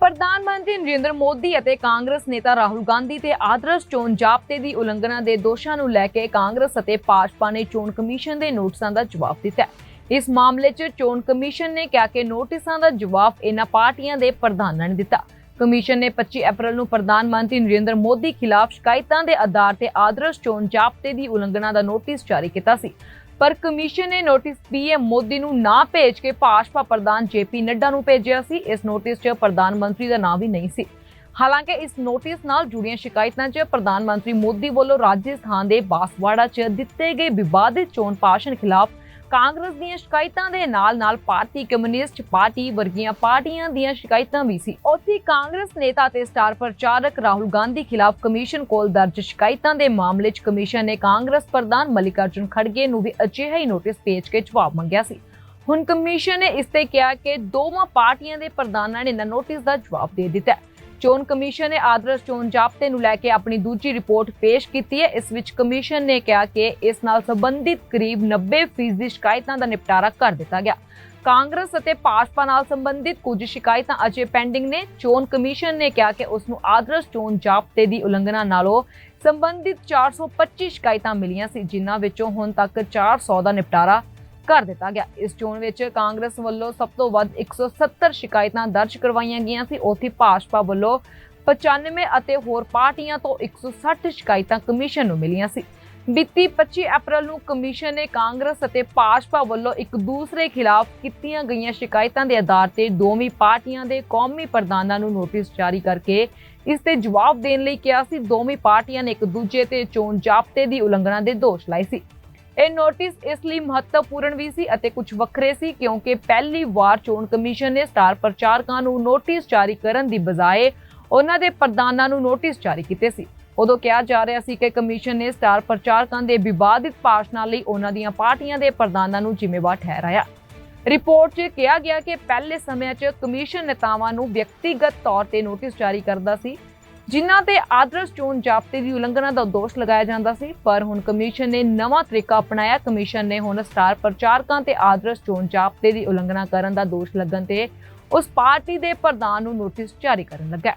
ਪ੍ਰਧਾਨ ਮੰਤਰੀ ਨਰਿੰਦਰ ਮੋਦੀ ਅਤੇ ਕਾਂਗਰਸ ਨੇਤਾ ਰਾਹੁਲ ਗਾਂਧੀ ਤੇ ਆਦਰਸ਼ ਚੋਣ ਜ਼ਾਬਤੇ ਦੀ ਉਲੰਘਣਾ ਦੇ ਦੋਸ਼ਾਂ ਨੂੰ ਲੈ ਕੇ ਕਾਂਗਰਸ ਅਤੇ ਭਾਜਪਾ ਨੇ ਚੋਣ ਕਮਿਸ਼ਨ ਦੇ ਨੋਟਿਸਾਂ ਦਾ ਜਵਾਬ ਦਿੱਤਾ ਇਸ ਮਾਮਲੇ 'ਚ ਚੋਣ ਕਮਿਸ਼ਨ ਨੇ ਕਿਹਾ ਕਿ ਨੋਟਿਸਾਂ ਦਾ ਜਵਾਬ ਇਹਨਾਂ ਪਾਰਟੀਆਂ ਦੇ ਪ੍ਰਧਾਨਾਂ ਨੇ ਦਿੱਤਾ। ਕਮਿਸ਼ਨ ਨੇ 25 ਅਪ੍ਰੈਲ ਨੂੰ ਪ੍ਰਧਾਨ ਮੰਤਰੀ ਨਰਿੰਦਰ ਮੋਦੀ ਖਿਲਾਫ ਸ਼ਿਕਾਇਤਾਂ ਦੇ ਆਧਾਰ ਤੇ ਆਦਰਸ਼ ਚੋਣ ਜ਼ਾਬਤੇ ਦੀ ਉਲੰਘਣਾ ਦਾ ਨੋਟਿਸ ਜਾਰੀ ਕੀਤਾ ਸੀ। ਪਰ ਕਮਿਸ਼ਨ ਨੇ ਨੋਟਿਸ ਪੀਐਮ ਮੋਦੀ ਨੂੰ ਨਾ ਭੇਜ ਕੇ ਭਾਜਪਾ ਪ੍ਰਧਾਨ ਜੇਪੀ ਨੱਡਾ ਨੂੰ ਭੇਜਿਆ ਸੀ। ਇਸ ਨੋਟਿਸ 'ਚ ਪ੍ਰਧਾਨ ਮੰਤਰੀ ਦਾ ਨਾਮ ਵੀ ਨਹੀਂ ਸੀ। ਹਾਲਾਂਕਿ ਇਸ ਨੋਟਿਸ ਨਾਲ ਜੁੜੀਆਂ ਸ਼ਿਕਾਇਤਾਂ 'ਚ ਪ੍ਰਧਾਨ ਮੰਤਰੀ ਮੋਦੀ ਵੱਲੋਂ ਰਾਜਸਥਾਨ ਦੇ ਬਾਸਵਾੜਾ 'ਚ ਦਿੱਤੇ ਗਏ ਵਿਵਾਦਿਤ ਚੋਣ ਭਾਸ਼ਣ ਖਿਲਾਫ ਕਾਂਗਰਸ ਦੀਆਂ ਸ਼ਿਕਾਇਤਾਂ ਦੇ ਨਾਲ-ਨਾਲ ਭਾਰਤੀ ਕਮਿਊਨਿਸਟ ਪਾਰਟੀ ਵਰਗੀਆਂ ਪਾਰਟੀਆਂ ਦੀਆਂ ਸ਼ਿਕਾਇਤਾਂ ਵੀ ਸੀ। ਉੱਥੇ ਕਾਂਗਰਸ ਨੇਤਾ ਤੇ ਸਟਾਰ ਪ੍ਰਚਾਰਕ ਰਾਹੁਲ ਗਾਂਧੀ ਖਿਲਾਫ ਕਮਿਸ਼ਨ ਕੋਲ ਦਰਜ ਸ਼ਿਕਾਇਤਾਂ ਦੇ ਮਾਮਲੇ 'ਚ ਕਮਿਸ਼ਨ ਨੇ ਕਾਂਗਰਸ ਪ੍ਰਧਾਨ ਮਲਿਕਾਰਜੁਨ ਖੜਗੇ ਨੂੰ ਵੀ ਅਜਿਹਾ ਹੀ ਨੋਟਿਸ ਭੇਜ ਕੇ ਜਵਾਬ ਮੰਗਿਆ ਸੀ। ਹੁਣ ਕਮਿਸ਼ਨ ਨੇ ਇਸ ਤੇ ਕਿਹਾ ਕਿ ਦੋਵਾਂ ਪਾਰਟੀਆਂ ਦੇ ਪ੍ਰਧਾਨਾਂ ਨੇ ਨੋਟਿਸ ਦਾ ਜਵਾਬ ਦੇ ਦਿੱਤਾ ਚੋਣ ਕਮਿਸ਼ਨ ਨੇ ਆਦਰਸ਼ ਚੋਣ ਜ਼ਾਬਤੇ ਨੂੰ ਲੈ ਕੇ ਆਪਣੀ ਦੂਜੀ ਰਿਪੋਰਟ ਪੇਸ਼ ਕੀਤੀ ਹੈ। ਇਸ ਵਿੱਚ ਕਮਿਸ਼ਨ ਨੇ ਕਿਹਾ ਕਿ ਇਸ ਨਾਲ ਸੰਬੰਧਿਤ ਕਰੀਬ 90% ਸ਼ਿਕਾਇਤਾਂ ਦਾ ਨਿਪਟਾਰਾ ਕਰ ਦਿੱਤਾ ਗਿਆ। ਕਾਂਗਰਸ ਅਤੇ ਭਾਜਪਾ ਨਾਲ ਸੰਬੰਧਿਤ ਕੁਝ ਸ਼ਿਕਾਇਤਾਂ ਅਜੇ ਪੈਂਡਿੰਗ ਨੇ। ਚੋਣ ਕਮਿਸ਼ਨ ਨੇ ਕਿਹਾ ਕਿ ਉਸ ਨੂੰ ਆਦਰਸ਼ ਚੋਣ ਜ਼ਾਬਤੇ ਦੀ ਉਲੰਘਣਾ ਨਾਲੋਂ ਸੰਬੰਧਿਤ 425 ਸ਼ਿਕਾਇਤਾਂ ਮਿਲੀਆਂ ਸੀ, ਜਿਨ੍ਹਾਂ ਵਿੱਚੋਂ ਹੁਣ ਤੱਕ 400 ਦਾ ਨਿਪਟਾਰਾ ਕਰ ਦਿੱਤਾ ਗਿਆ। ਇਸ ਚੋਣ ਵਿੱਚ ਕਾਂਗਰਸ ਵੱਲੋਂ ਸਭ ਤੋਂ ਵੱਧ 170 ਸ਼ਿਕਾਇਤਾਂ ਦਰਜ ਕਰਵਾਈਆਂ ਗਈਆਂ ਸੀ। ਉੱਥੇ ਭਾਜਪਾ ਵੱਲੋਂ 95 ਅਤੇ ਹੋਰ ਪਾਰਟੀਆਂ ਤੋਂ 160 ਸ਼ਿਕਾਇਤਾਂ ਕਮਿਸ਼ਨ ਨੂੰ ਮਿਲੀਆਂ ਸੀ। ਬੀਤੀ 25 ਅਪ੍ਰੈਲ ਨੂੰ ਕਮਿਸ਼ਨ ਨੇ ਕਾਂਗਰਸ ਅਤੇ ਭਾਜਪਾ ਵੱਲੋਂ ਇੱਕ ਦੂਸਰੇ ਖਿਲਾਫ ਕੀਤੀਆਂ ਗਈਆਂ ਸ਼ਿਕਾਇਤਾਂ ਦੇ ਆਧਾਰ ਤੇ ਦੋਵੇਂ ਪਾਰਟੀਆਂ ਦੇ ਕੌਮੀ ਪ੍ਰਧਾਨਾਂ ਨੂੰ ਨੋਟਿਸ ਜਾਰੀ ਕਰਕੇ ਇਸ ਤੇ ਜਵਾਬ ਦੇਣ ਲਈ ਕਿਹਾ ਸੀ। ਦੋਵੇਂ ਪਾਰਟੀਆਂ ਨੇ ਇੱਕ ਦੂਜੇ ਤੇ ਚੋਣ ਜ਼ਾਬਤੇ ਦੀ ਉਲੰਘਣਾ ਦੇ ਦੋਸ਼ ਲਾਏ ਸੀ। ਇਹ ਨੋਟਿਸ ਇਸ ਲਈ ਮਹੱਤਵਪੂਰਨ ਵੀ ਸੀ ਅਤੇ ਕੁਝ ਵੱਖਰੇ ਸੀ ਕਿਉਂਕਿ ਪਹਿਲੀ ਵਾਰ ਚੋਣ ਕਮਿਸ਼ਨ ਨੇ ਸਟਾਰ ਪ੍ਰਚਾਰਕਾਂ ਨੂੰ ਨੋਟਿਸ ਜਾਰੀ ਕਰਨ ਦੀ ਬਜਾਏ ਉਹਨਾਂ ਦੇ ਪ੍ਰਧਾਨਾਂ ਨੂੰ ਨੋਟਿਸ ਜਾਰੀ ਕੀਤੇ ਸੀ। ਉਦੋਂ ਕਿਹਾ ਜਾ ਰਿਹਾ ਸੀ ਕਿ ਕਮਿਸ਼ਨ ਨੇ ਸਟਾਰ ਪ੍ਰਚਾਰਕਾਂ ਦੇ ਵਿਵਾਦਿਤ ਭਾਸ਼ਣਾਂ ਲਈ ਉਹਨਾਂ ਦੀਆਂ ਪਾਰਟੀਆਂ ਦੇ ਪ੍ਰਧਾਨਾਂ ਨੂੰ ਜ਼ਿੰਮੇਵਾਰ ਠਹਿਰਾਇਆ। ਰਿਪੋਰਟ 'ਚ ਕਿਹਾ ਗਿਆ ਕਿ ਪਹਿਲੇ ਸਮਿਆਂ 'ਚ ਕਮਿਸ਼ਨ ਨੇਤਾਵਾਂ ਨੂੰ ਵਿਅਕਤੀਗਤ ਤੌਰ ਤੇ ਨੋਟਿਸ ਜਾਰੀ ਕਰਦਾ ਸੀ। ਜਿਨ੍ਹਾਂ ਤੇ ਆਦਰਸ਼ ਚੋਣ ਜ਼ਾਬਤੇ ਦੀ ਉਲੰਘਣਾ ਦਾ ਦੋਸ਼ ਲਗਾਇਆ ਜਾਂਦਾ ਸੀ, ਪਰ ਹੁਣ ਕਮਿਸ਼ਨ ਨੇ ਨਵਾਂ ਤਰੀਕਾ ਅਪਣਾਇਆ। ਕਮਿਸ਼ਨ ਨੇ ਹੁਣ ਸਟਾਰ ਪ੍ਰਚਾਰਕਾਂ ਤੇ ਆਦਰਸ਼ ਚੋਣ ਜ਼ਾਬਤੇ ਦੀ ਉਲੰਘਣਾ ਕਰਨ ਦਾ ਦੋਸ਼ ਲੱਗਣ ਤੇ ਉਸ ਪਾਰਟੀ ਦੇ ਪ੍ਰਧਾਨ ਨੂੰ ਨੋਟਿਸ ਜਾਰੀ ਕਰਨ ਲੱਗਾ